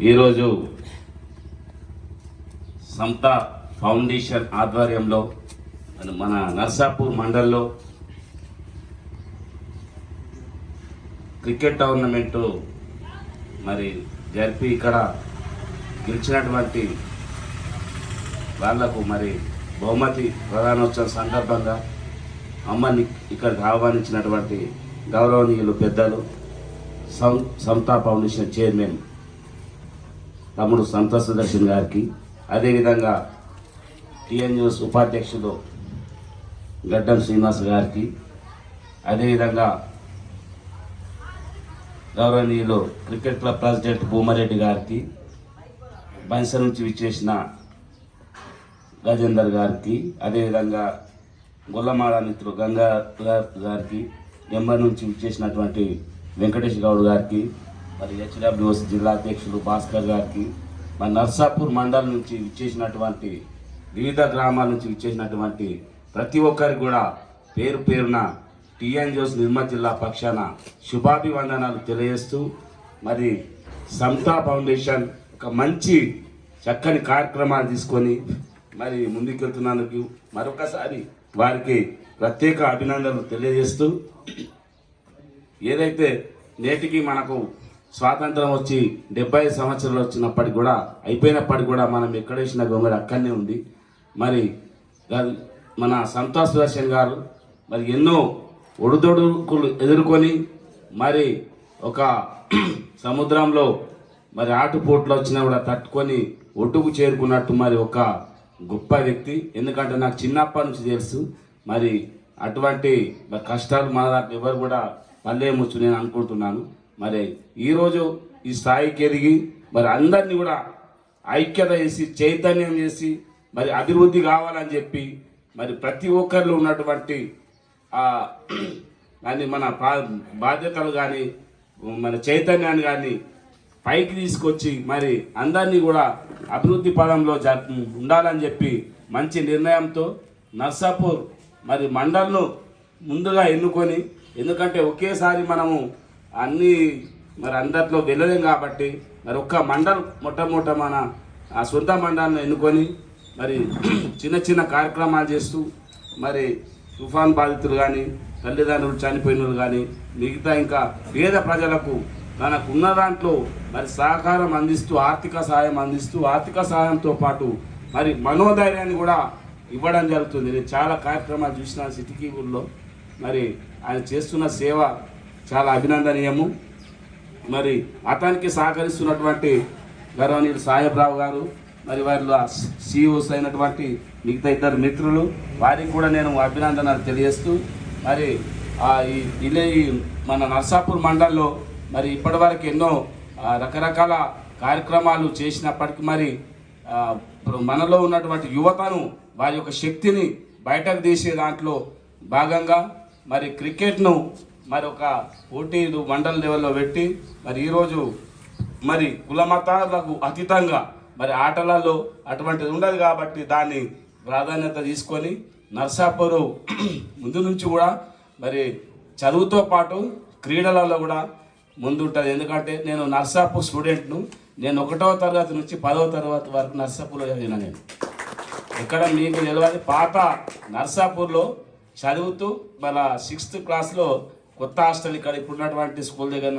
ఈరోజు సంత ఫౌండేషన్ ఆధ్వర్యంలో మన- నర్సాపూర్ మండల్లో క్రికెట్ టోర్నమెంటు మరి జరిపి ఇక్కడ గెలిచినటువంటి వాళ్ళకు మరి బహుమతి ప్రధానోత్సవం సందర్భంగా అమ్మని ఇక్కడికి ఆహ్వానించినటువంటి గౌరవనీయులు పెద్దలు సం సంతా ఫౌండేషన్ చైర్మన్ తమ్ముడు సంతోష్ సుదర్శన్ గారికి అదేవిధంగా టిఎన్ న్యూస్ ఉపాధ్యక్షుడు గడ్డం శ్రీనివాస్ గారికి అదేవిధంగా గౌరవనీయులు క్రికెట్ క్లబ్ ప్రెసిడెంట్ భూమారెడ్డి గారికి బైన్స నుంచి విచ్చేసిన గజేందర్ గారికి అదేవిధంగా గొల్లమాడ మిత్రుడు గంగా గారికి ఎంబర్ నుంచి విచ్చేసినటువంటి వెంకటేష్ గౌడ్ గారికి మరి హెచ్డబ్ల్యూఎస్ జిల్లా అధ్యక్షులు భాస్కర్ గారికి మరి నర్సాపూర్ మండలం నుంచి విచ్చేసినటువంటి వివిధ గ్రామాల నుంచి విచ్చేసినటువంటి ప్రతి ఒక్కరికి కూడా పేరు పేరున టిఎన్ జోస్ నిర్మల్ జిల్లా పక్షాన శుభాభివందనాలు తెలియజేస్తూ మరి సమతా ఫౌండేషన్ ఒక మంచి చక్కని కార్యక్రమాలు తీసుకొని మరి ముందుకెళ్తున్నందుకు మరొకసారి వారికి ప్రత్యేక అభినందనలు తెలియజేస్తూ ఏదైతే నేటికి మనకు స్వాతంత్రం వచ్చి డెబ్బై సంవత్సరాలు వచ్చినప్పటికి కూడా అయిపోయినప్పటికి కూడా మనం ఎక్కడ వేసిన గొంగడి అక్కడనే ఉంది. మరి మన సంతోష్ దర్శన్ గారు మరి ఎన్నో ఒడిదొడుకులు ఎదుర్కొని మరి ఒక సముద్రంలో మరి ఆటుపోట్లు వచ్చినా కూడా తట్టుకొని ఒడ్డుకు చేరుకున్నట్టు మరి ఒక గొప్ప వ్యక్తి. ఎందుకంటే నాకు చిన్నప్పటి నుంచి తెలుసు మరి అటువంటి మరి కష్టాలు మన దాంట్లో ఎవరు కూడా పల్లేయవచ్చు నేను అనుకుంటున్నాను. మరి ఈరోజు ఈ స్థాయికి ఎదిగి మరి అందరినీ కూడా ఐక్యత చేసి చైతన్యం చేసి మరి అభివృద్ధి కావాలని చెప్పి మరి ప్రతి ఒక్కరిలో ఉన్నటువంటి ఆ దాన్ని మన బాధ్యతలు కానీ మన చైతన్యాన్ని కానీ పైకి తీసుకొచ్చి మరి అందరినీ కూడా అభివృద్ధి పదంలో జ- ఉండాలని చెప్పి మంచి నిర్ణయంతో నర్సాపూర్ మరి మండల్ను ముందుగా ఎన్నుకొని ఎందుకంటే ఒకేసారి మనము అన్నీ మరి అందరిలో వెళ్ళలేం కాబట్టి మరి ఒక్క మండల్ మొట్టమొదట మన ఆ సొంత మండలాన్ని ఎన్నుకొని మరి చిన్న చిన్న కార్యక్రమాలు చేస్తూ మరి తుఫాన్ బాధితులు కానీ తల్లిదండ్రులు చనిపోయిన కానీ మిగతా ఇంకా పేద ప్రజలకు తనకు ఉన్న దాంట్లో మరి సహకారం అందిస్తూ ఆర్థిక సహాయం అందిస్తూ ఆర్థిక సహాయంతో పాటు మరి మనోధైర్యాన్ని కూడా ఇవ్వడం జరుగుతుంది. నేను చాలా కార్యక్రమాలు చూసిన సిటీకి ఊళ్ళో మరి ఆయన చేస్తున్న సేవ చాలా అభినందనీయము. మరి అతనికి సహకరిస్తున్నటువంటి గౌరవనీయులు సాహెబ్రావు గారు మరి వారిలో సిఇఓస్ అయినటువంటి మిగతా ఇద్దరు మిత్రులు వారికి కూడా నేను అభినందనలు తెలియజేస్తూ మరి ఈ ఇలే ఈ మన నర్సాపూర్ మండల్లో మరి ఇప్పటివరకు ఎన్నో రకరకాల కార్యక్రమాలు చేసినప్పటికీ మరి ఇప్పుడు మనలో ఉన్నటువంటి యువతను వారి యొక్క శక్తిని బయటకు తీసే దాంట్లో భాగంగా మరి క్రికెట్ను మరి ఒక పోటీలు మండల లెవెల్లో పెట్టి మరి ఈరోజు మరి కులమతాలకు అతీతంగా మరి ఆటలలో అటువంటిది ఉండదు కాబట్టి దాన్ని ప్రాధాన్యత తీసుకొని నర్సాపూరు ముందు నుంచి కూడా మరి చదువుతో పాటు క్రీడలలో కూడా ముందుంటుంది. ఎందుకంటే నేను నర్సాపూర్ స్టూడెంట్ను నేను ఒకటవ తరగతి నుంచి పదవ తరగతి వరకు నర్సాపూర్లో చదివిన నేను. ఇక్కడ మీకు తెలియదు పాత నర్సాపూర్లో చదువుతూ మన సిక్స్త్ క్లాస్లో కొత్త హాస్టల్ ఇక్కడ ఇప్పుడు ఉన్నటువంటి స్కూల్ దగ్గర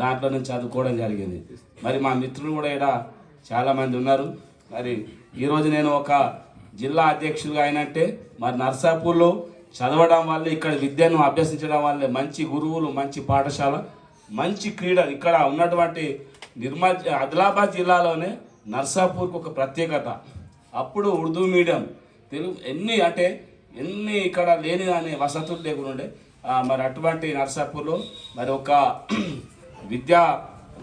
దాంట్లో నుంచి చదువుకోవడం జరిగింది. మరి మా మిత్రులు కూడా ఇక్కడ చాలామంది ఉన్నారు. మరి ఈరోజు నేను ఒక జిల్లా అధ్యక్షుడిగా అయినట్టే మరి నర్సాపూర్లో చదవడం వల్ల ఇక్కడ విద్యను అభ్యసించడం వల్ల మంచి గురువులు మంచి పాఠశాల మంచి క్రీడ ఇక్కడ ఉన్నటువంటి నిర్మా ఆదిలాబాద్ జిల్లాలోనే నర్సాపూర్కి ఒక ప్రత్యేకత. అప్పుడు ఉర్దూ మీడియం తెలుగు ఎన్ని అంటే ఎన్ని ఇక్కడ లేని అనే వసతులు లేకుండా ఉండే మరి అటువంటి నర్సాపూర్లో మరి ఒక విద్యా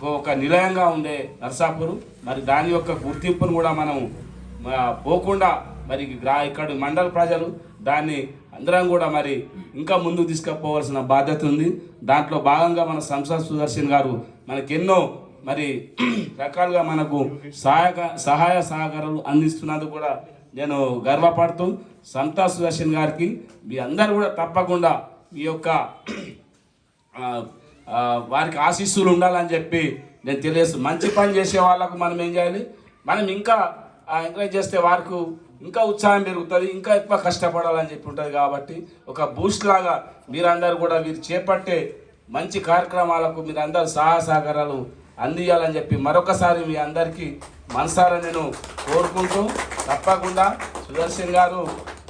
ఒక- నిలయంగా ఉండే నర్సాపూర్. మరి దాని యొక్క గుర్తింపును కూడా మనం పోకుండా మరి గ్రా ఇక్కడ మండల ప్రజలు దాన్ని అందరం కూడా మరి ఇంకా ముందుకు తీసుకుపోవాల్సిన బాధ్యత ఉంది. దాంట్లో భాగంగా మన సంసద్ సుదర్శన్ గారు మనకెన్నో మరి రకాలుగా మనకు సహాయక సహాయ సహకారాలు అందిస్తున్నందుకు కూడా నేను గర్వపడుతూ సంతా సుదర్శన్ గారికి మీ అందరు కూడా తప్పకుండా ఈ యొక్క వారికి ఆశీస్సులు ఉండాలని చెప్పి నేను తెలియదు మంచి పని చేసే వాళ్ళకు మనం ఏం చేయాలి? మనం ఇంకా ఎంకరేజ్ చేస్తే వారికి ఇంకా ఉత్సాహం పెరుగుతుంది ఇంకా ఎక్కువ కష్టపడాలని చెప్పి ఉంటుంది కాబట్టి ఒక బూస్ట్ లాగా మీరందరూ కూడా మీరు చేపట్టే మంచి కార్యక్రమాలకు మీరందరూ సహాయ సహకారాలు అందియాలని చెప్పి మరొకసారి మీ అందరికీ మనసారా నేను కోరుకుంటూ తప్పకుండా సుదర్శన్ గారు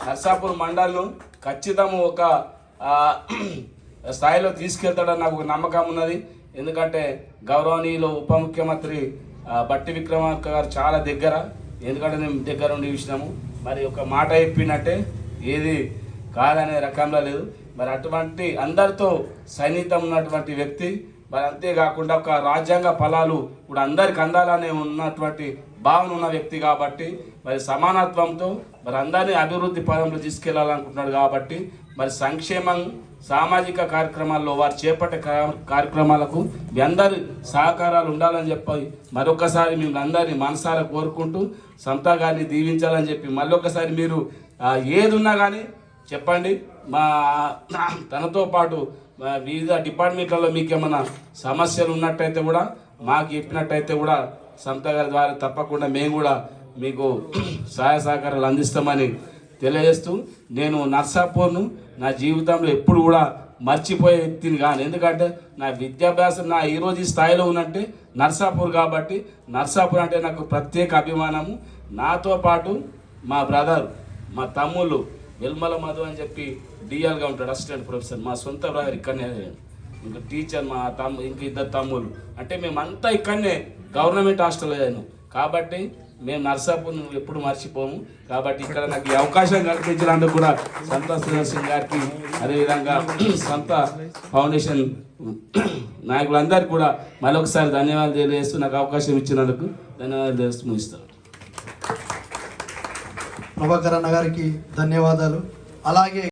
నర్సాపూర్ మండలం ఖచ్చితము ఒక స్థాయిలో తీసుకెళ్తాడని నాకు ఒక నమ్మకం ఉన్నది. ఎందుకంటే గౌరవనీయులు ఉప ముఖ్యమంత్రి బట్టి విక్రమార్క గారు చాలా దగ్గర. ఎందుకంటే మేము దగ్గర ఉండి చూసినాము. మరి ఒక మాట చెప్పినట్టే ఏది కాదనే రకంలో లేదు. మరి అటువంటి అందరితో సన్నిహితం ఉన్నటువంటి వ్యక్తి మరి అంతేకాకుండా ఒక రాజ్యాంగ ఫలాలు ఇప్పుడు అందరికి అందాలనే ఉన్నటువంటి భావన ఉన్న వ్యక్తి కాబట్టి మరి సమానత్వంతో మరి అందరినీ అభివృద్ధి పదంలో తీసుకెళ్ళాలనుకుంటున్నాడు కాబట్టి మరి సంక్షేమం సామాజిక కార్యక్రమాల్లో వారు చేపట్టే కార్యక్రమాలకు మీ అందరి సహకారాలు ఉండాలని చెప్పి మరొకసారి మిమ్మల్ని అందరినీ మనసారా కోరుకుంటూ సంతా గారిని దీవించాలని చెప్పి మళ్ళొకసారి మీరు ఏదున్నా ఏది ఉన్నా కానీ చెప్పండి. మా తనతో పాటు మా వివిధ డిపార్ట్మెంట్లలో మీకు ఏమైనా సమస్యలు ఉన్నట్టయితే కూడా మాకు చెప్పినట్టయితే కూడా సంత గారి ద్వారా తప్పకుండా మేము కూడా మీకు సహాయ సహకారాలు అందిస్తామని తెలియజేస్తూ నేను నర్సాపూర్ను నా జీవితంలో ఎప్పుడు కూడా మర్చిపోయే వ్యక్తిని కాను. ఎందుకంటే నా విద్యాభ్యాసం నా ఈరోజు ఈ స్థాయిలో ఉన్నట్టే నర్సాపూర్ కాబట్టి నర్సాపూర్ అంటే నాకు ప్రత్యేక అభిమానము. నాతో పాటు మా బ్రదర్ మా తమ్ముళ్ళు వెల్మల మధు అని చెప్పి డిఎల్గా ఉంటాడు అసిస్టెంట్ ప్రొఫెసర్. మా సొంత బ్రదర్ ఇక్కడనే ఇంకా టీచర్ మా తమ్ము ఇంక ఇద్దరు తమ్ముళ్ళు. అంటే మేమంతా ఇక్కడనే గవర్నమెంట్ హాస్టల్లో చదివాను కాబట్టి మేము నర్సాపూర్ ఎప్పుడు మర్చిపోము. కాబట్టి ఇక్కడ నాకు ఈ అవకాశం కల్పించినందుకు కూడా సంత సుదర్శన్ గారికి అదేవిధంగా సంత ఫౌండేషన్ నాయకులందరికీ కూడా మరొకసారి ధన్యవాదాలు తెలియజేస్తూ నాకు అవకాశం ఇచ్చినందుకు ధన్యవాదాలు తెలియజేస్తూ ముగిస్తాను ప్రభాకర్ అన్న గారికి ధన్యవాదాలు. అలాగే